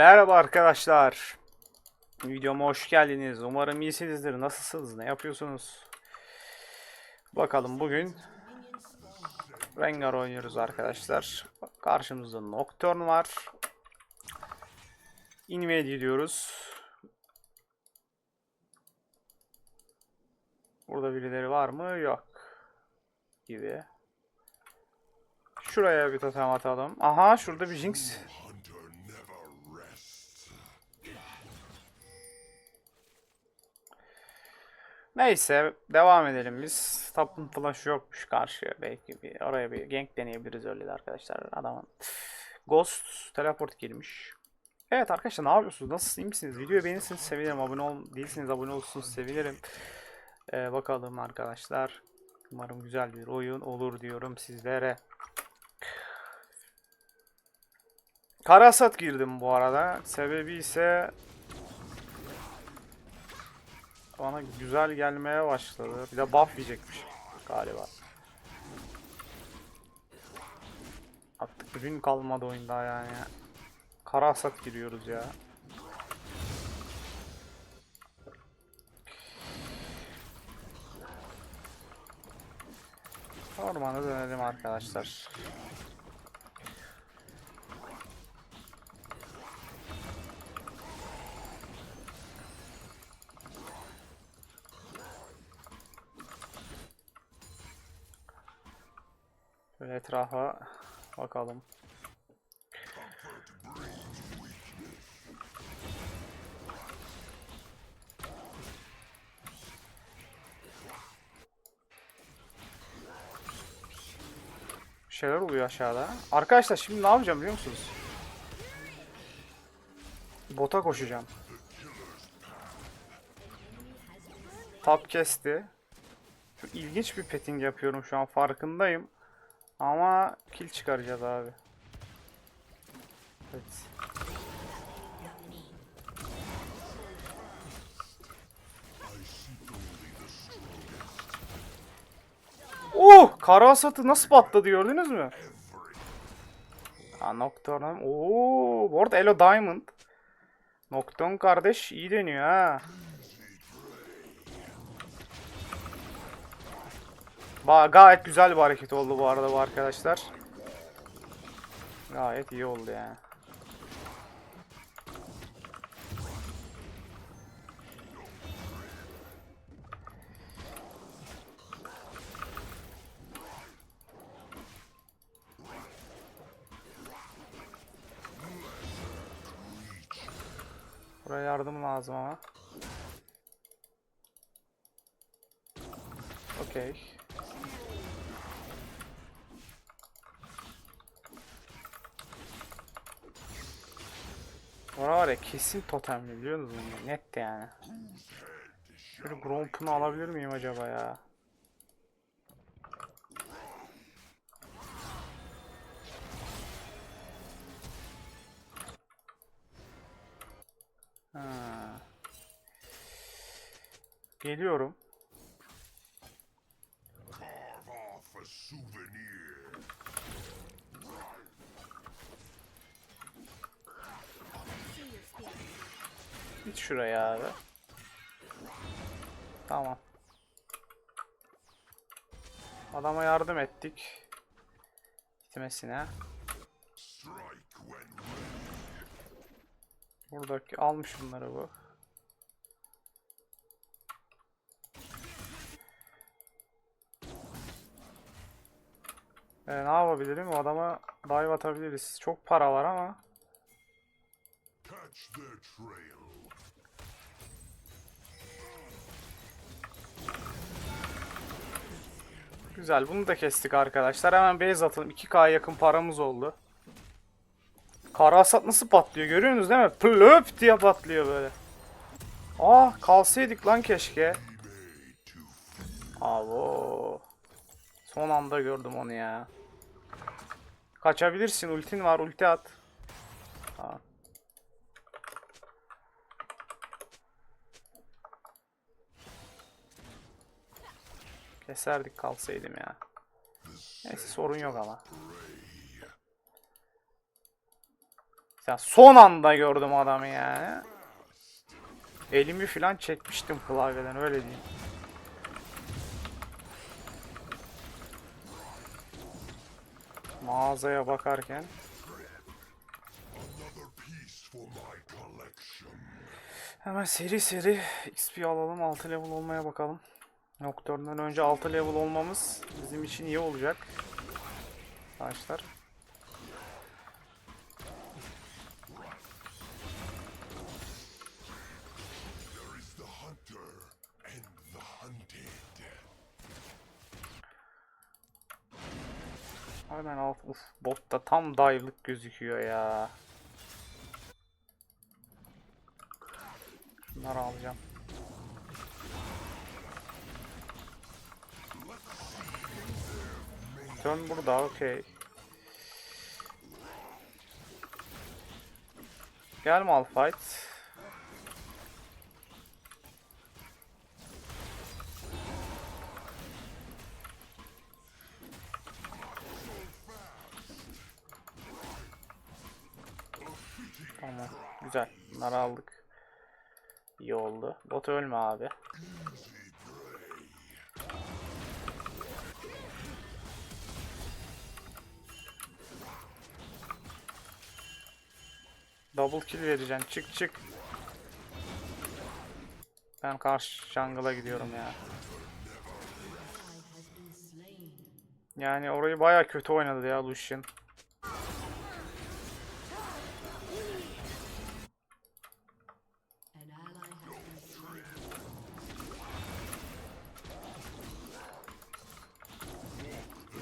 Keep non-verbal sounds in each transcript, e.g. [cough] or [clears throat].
Merhaba arkadaşlar. Videoma hoş geldiniz. Umarım iyisinizdir. Nasılsınız? Ne yapıyorsunuz? Bakalım bugün Rengar oynuyoruz arkadaşlar. Karşımızda Nocturne var. Invade diyoruz. Burada birileri var mı? Yok. Gibi. Şuraya bir totem atalım. Aha şurada bir Jinx. Neyse devam edelim biz. Tapın flash yokmuş karşıya. Belki bir oraya bir gank deneyebiliriz öyle de arkadaşlar. Adamın Ghost teleport girmiş. Evet arkadaşlar ne yapıyorsunuz? Nasılsınız? iyi misiniz? Videoyu beğenirseniz sevinirim. Abone ol değilseniz abone olursunuz sevinirim. Ee, bakalım arkadaşlar. Umarım güzel bir oyun olur diyorum sizlere. Karasat girdim bu arada. Sebebi ise bana güzel gelmeye başladı. Bir de buff yiyecekmiş galiba. Artık ürün kalmadı oyunda yani. Karasat giriyoruz ya. Ormana dönelim arkadaşlar. Şöyle etrafa bakalım. Bir şeyler oluyor aşağıda. Arkadaşlar şimdi ne yapacağım biliyor musunuz? Bota koşacağım. Tap kesti. Çok ilginç bir petting yapıyorum şu an farkındayım. Ama kill çıkaracağız abi. Evet. Oh! Kara asatı nasıl patladı gördünüz mü? Ha Nocturne. Oo, bu arada Elo Diamond. Nocturne kardeş iyi deniyor ha. Ba gayet güzel bir hareket oldu bu arada bu arkadaşlar. Gayet iyi oldu yani. Buraya yardım lazım ama. Okey. Bura var ya kesin totemli biliyor musun? Net yani. Şöyle Gromp'unu alabilir miyim acaba ya? Ha. Geliyorum. Git şuraya abi. Tamam. Adama yardım ettik. Gitmesine. Buradaki almış bunları bu. Ee, ne yapabilirim? O adama dive atabiliriz. Çok para var ama. catch their trail. Güzel. Bunu da kestik arkadaşlar. Hemen base atalım. 2k yakın paramız oldu. Kara hasat nasıl patlıyor? Görüyorsunuz değil mi? Plöp diye patlıyor böyle. Ah kalsaydık lan keşke. Abo. Son anda gördüm onu ya. Kaçabilirsin. Ultin var. Ulti at. Ha. Keserdik kalsaydım ya. Neyse sorun yok ama. Ya son anda gördüm adamı yani. Elimi falan çekmiştim klavyeden öyle diyeyim. Mağazaya bakarken hemen seri seri XP alalım 6 level olmaya bakalım. Nocturne'dan önce 6 level olmamız bizim için iyi olacak. Arkadaşlar. Hemen alt uf botta tam dive'lık gözüküyor ya. Şunları alacağım. Dön burada okey. Gel Malphite. Tamam. Güzel. Bunları aldık. İyi oldu. Bot ölme abi. Kill vereceğim. Çık çık. Ben karşı jungle'a gidiyorum ya. Yani orayı baya kötü oynadı ya Lucian.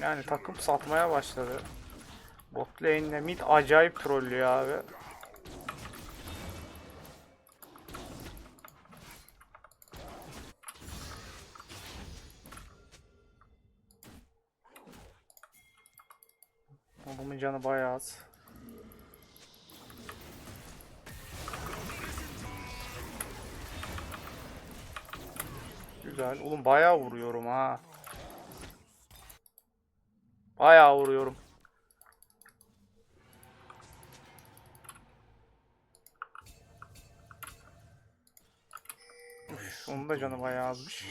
Yani takım satmaya başladı. Bot lane'le mid acayip trollüyor abi. Bayağı vuruyorum ha. Bayağı vuruyorum. Üf, onun da canı bayağı azmış.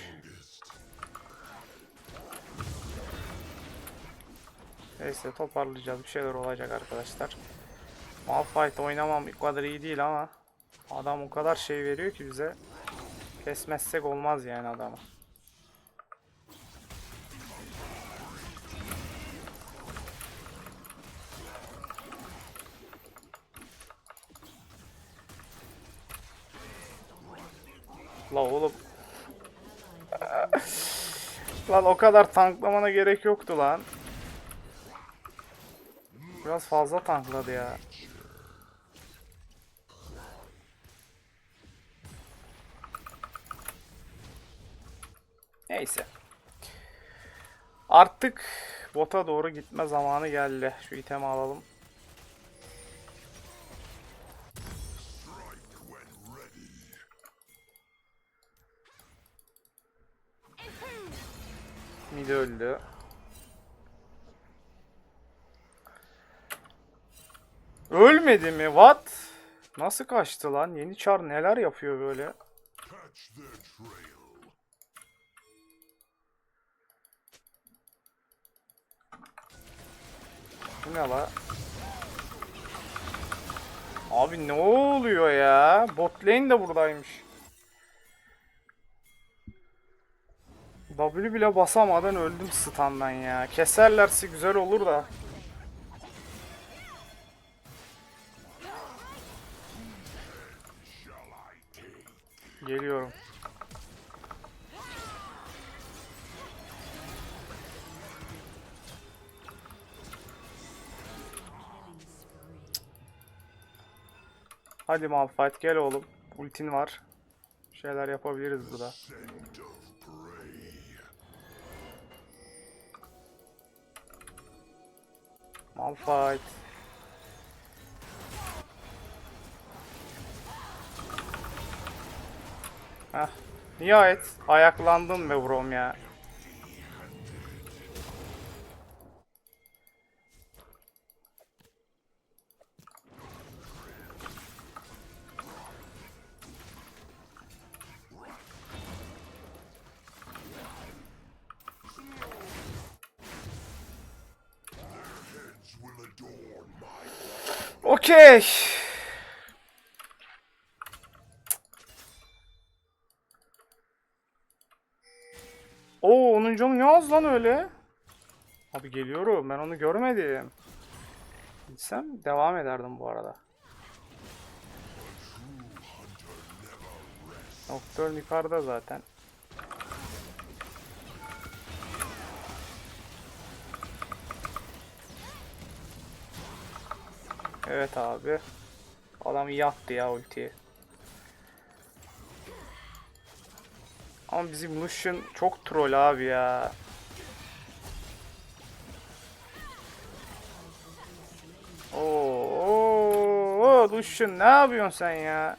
Neyse toparlayacağız. Bir şeyler olacak arkadaşlar. Malphite oynamam o kadar iyi değil ama adam o kadar şey veriyor ki bize. Kesmezsek olmaz yani adamı. La oğlum. lan o kadar tanklamana gerek yoktu lan. Biraz fazla tankladı ya. Neyse. Artık bota doğru gitme zamanı geldi. Şu itemi alalım. Mid öldü. Ölmedi mi? What? Nasıl kaçtı lan? Yeni çar neler yapıyor böyle? Bu ne la? Abi ne oluyor ya? Bot lane de buradaymış. W bile basamadan öldüm stun'dan ya. Keserlerse güzel olur da. Geliyorum. Hadi Malphite gel oğlum. Ultin var. Bir şeyler yapabiliriz burada. Malphite. Heh. Nihayet ayaklandım be brom ya. Okey. Oo onun canı ne az lan öyle? Abi geliyorum ben onu görmedim. Gitsem devam ederdim bu arada. Nocturne yukarıda zaten. Evet abi. Adam iyi attı ya ultiyi. Ama bizim Lucian çok troll abi ya. Oo, oo, Lucian ne yapıyorsun sen ya?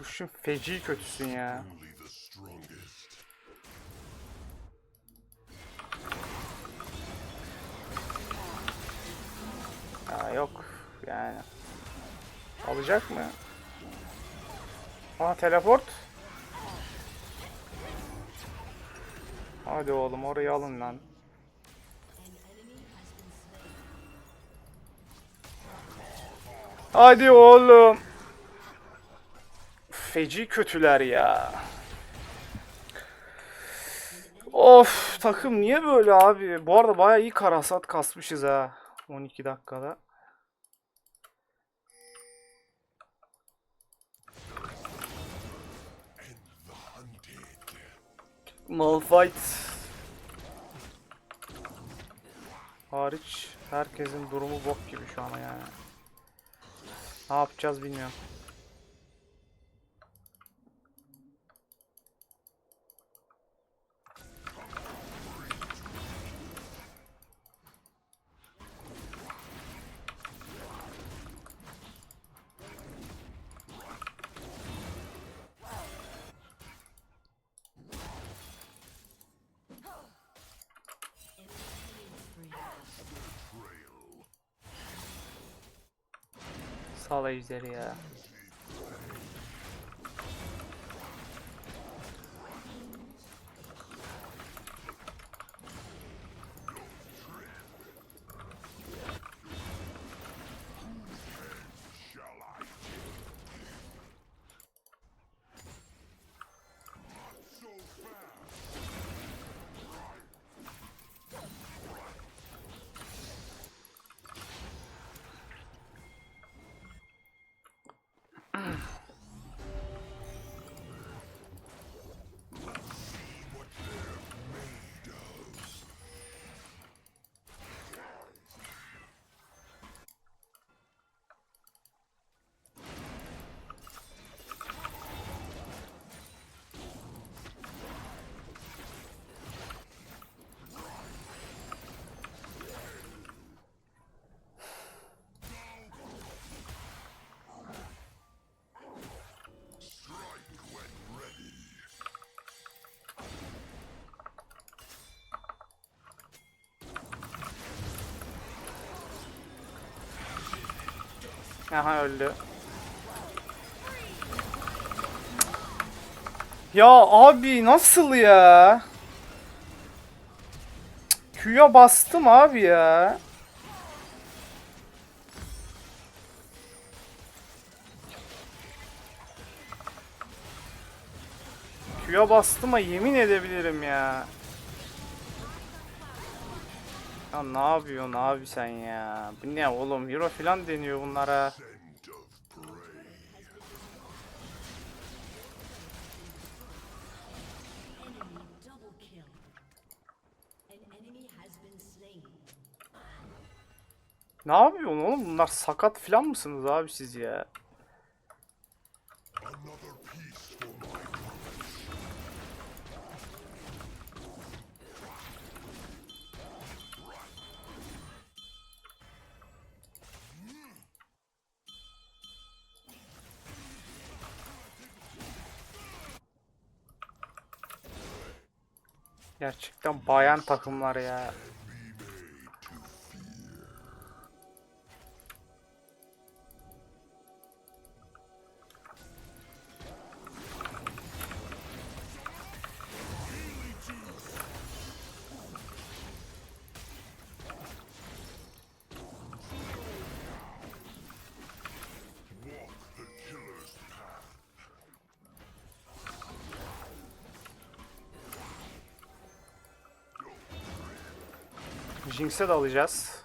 Lucian feci kötüsün ya. Ya yok yani. Alacak mı? Aa teleport. Hadi oğlum orayı alın lan. Hadi oğlum. Feci kötüler ya. Of takım niye böyle abi? Bu arada bayağı iyi karasat kasmışız ha. 12 dakikada. Malphite hariç herkesin durumu bok gibi şu an yani. Ne yapacağız bilmiyorum. Sağla ejderi ya. Aha öldü. Ya abi nasıl ya? Q'ya bastım abi ya. Q'ya bastım yemin edebilirim ya. Ya ne yapıyorsun abi sen ya? Bu ne oğlum? Hero falan deniyor bunlara. Ne yapıyorsun oğlum? Bunlar sakat falan mısınız abi siz ya? Gerçekten bayan takımlar ya. Jinx'e de alacağız.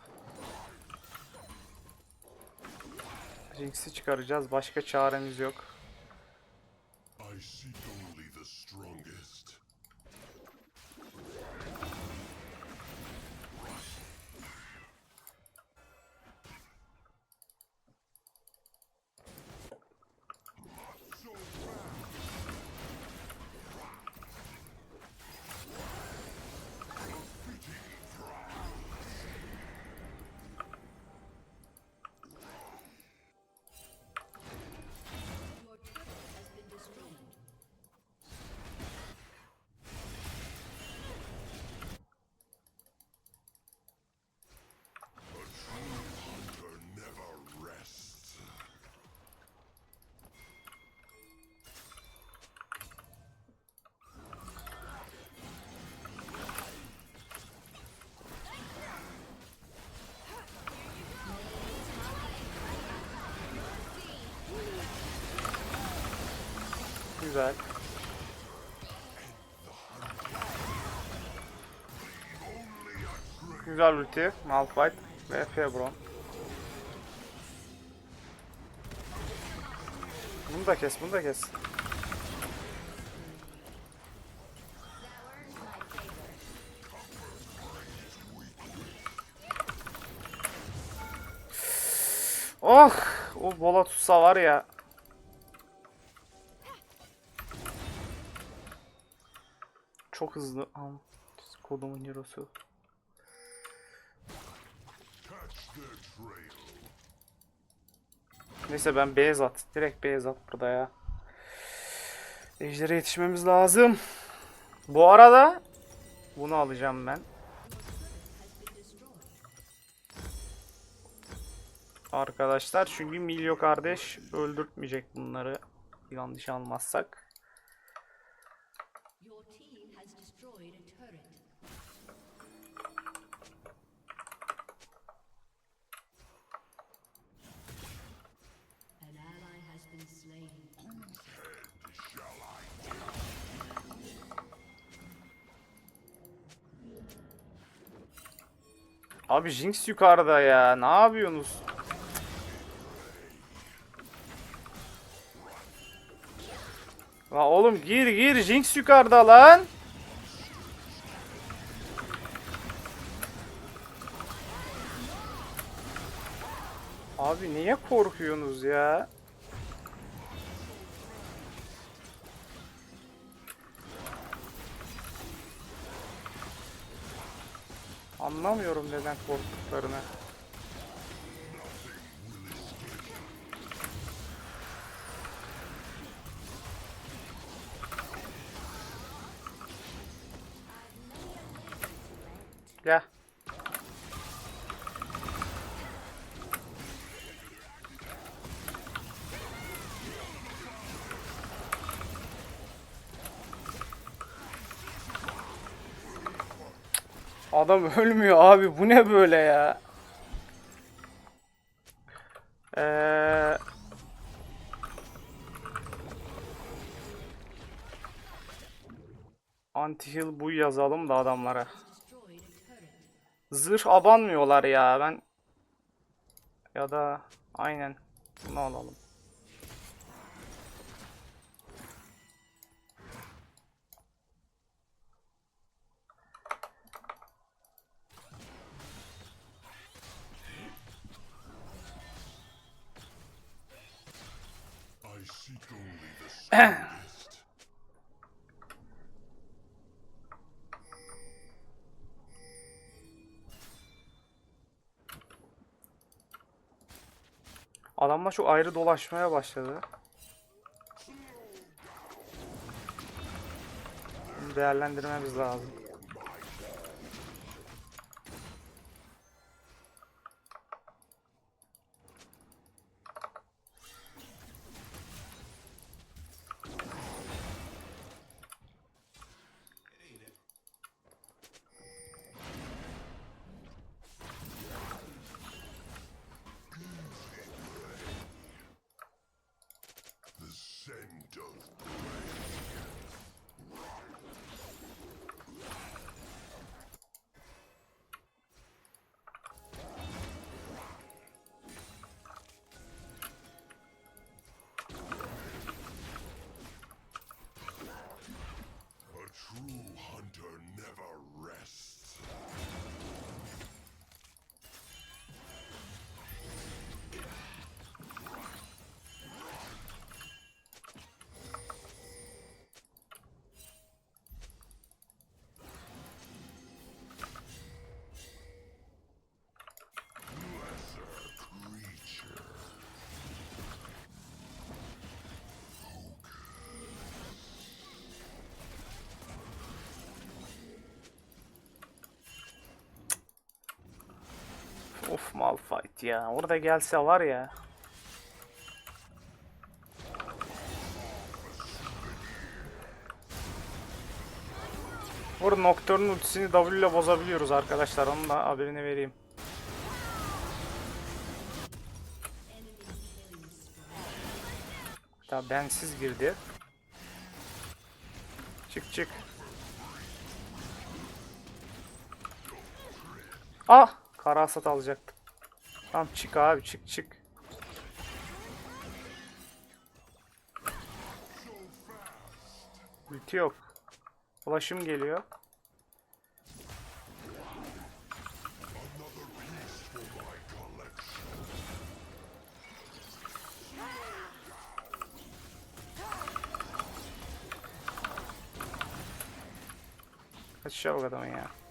Jinx'i çıkaracağız. Başka çaremiz yok. Güzel. Güzel ulti. Malphite ve Febron. Bunu da kes, bunu da kes. Oh! O bola tutsa var ya. Çok hızlı. Am, Kodumun hero'su. Neyse ben beyaz at. Direkt beyaz at burada ya. Ejder'e yetişmemiz lazım. Bu arada bunu alacağım ben. Arkadaşlar çünkü Milyo kardeş öldürtmeyecek bunları yanlış almazsak. Destroyed a turret. An ally has been slain. Abi Jinx yukarıda ya. Ne yapıyorsunuz? La oğlum gir gir Jinx yukarıda lan. Abi niye korkuyorsunuz ya? Anlamıyorum neden korktuklarını. Gel. Adam ölmüyor abi. Bu ne böyle ya? Eee... Anti-heal bu yazalım da adamlara. Zırh abanmıyorlar ya ben. Ya da aynen bunu alalım. [clears throat] Adamlar çok ayrı dolaşmaya başladı. Değerlendirmemiz lazım. Malphite ya. Orada gelse var ya. Burada Nocturne'un ultisini W ile bozabiliyoruz arkadaşlar. Onun da haberini vereyim. Tabi bensiz girdi. Çık çık. Ah! Kara hasat Tamam çık abi çık çık. Ulti yok. Ulaşım geliyor. Kaç çabuk adamın ya.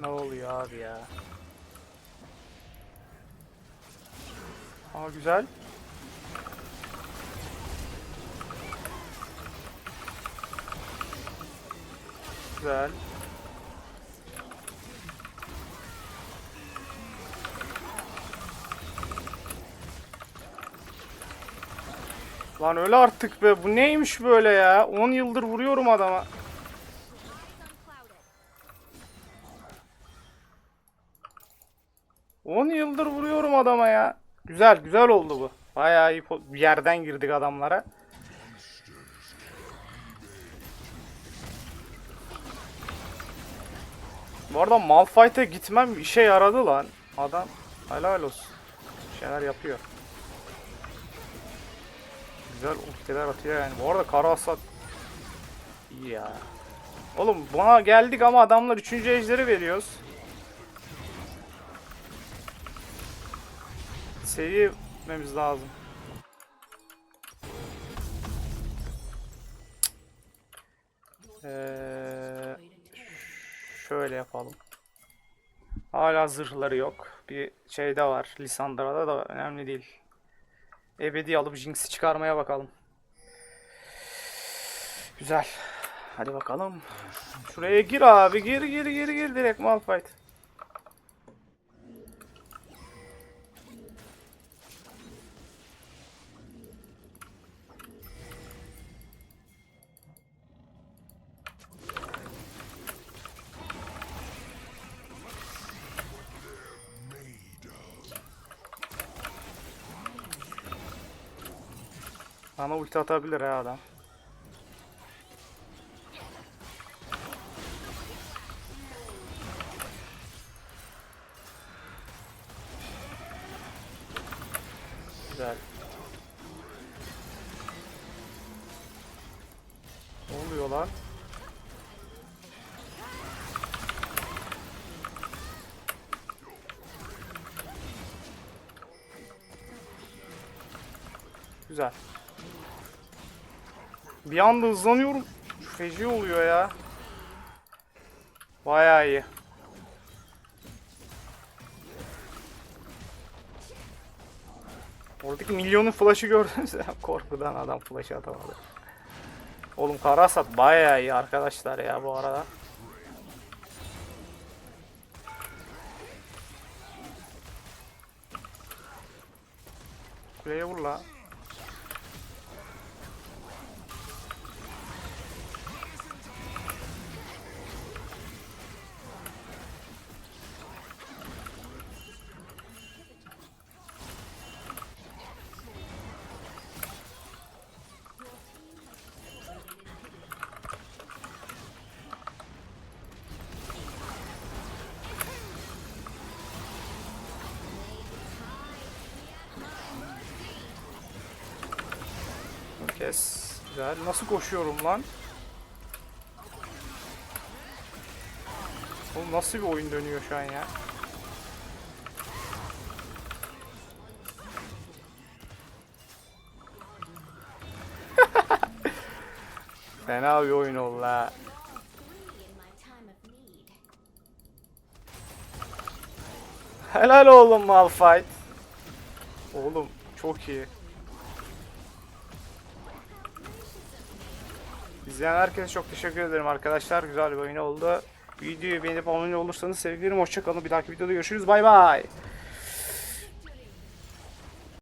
Ne oluyor abi ya? Aa güzel. Güzel. Lan öyle artık be. Bu neymiş böyle ya? 10 yıldır vuruyorum adama. Adama ya. Güzel güzel oldu bu. Bayağı iyi bir yerden girdik adamlara. Bu arada Malphite'e gitmem işe yaradı lan. Adam helal olsun. Bir şeyler yapıyor. Güzel ultiler atıyor yani. Bu arada kara hasat iyi ya. Oğlum buna geldik ama adamlar 3. ejderi veriyoruz. Gitmemiz lazım. Ee, şöyle yapalım. Hala zırhları yok. Bir şey de var. Lisandra'da da önemli değil. Ebedi alıp Jinx'i çıkarmaya bakalım. Güzel. Hadi bakalım. Şuraya gir abi. Gir gir gir gir direkt Malphite. Bana ulti atabilir ha adam. Bir anda hızlanıyorum. Feci oluyor ya. Bayağı iyi. Oradaki milyonun flash'ı gördünüz ya. [laughs] Korkudan adam flash'ı atamadı. Oğlum Karasat bayağı iyi arkadaşlar ya bu arada. Kuleye vur la. Kes. Güzel. Nasıl koşuyorum lan? Oğlum nasıl bir oyun dönüyor şu an ya? [laughs] Fena bir oyun oldu ha. Helal oğlum Malphite. Oğlum çok iyi. İzleyen herkese çok teşekkür ederim arkadaşlar. Güzel bir oyun oldu. Videoyu beğenip abone olursanız sevinirim. Hoşçakalın. Bir dahaki videoda görüşürüz. Bay bay.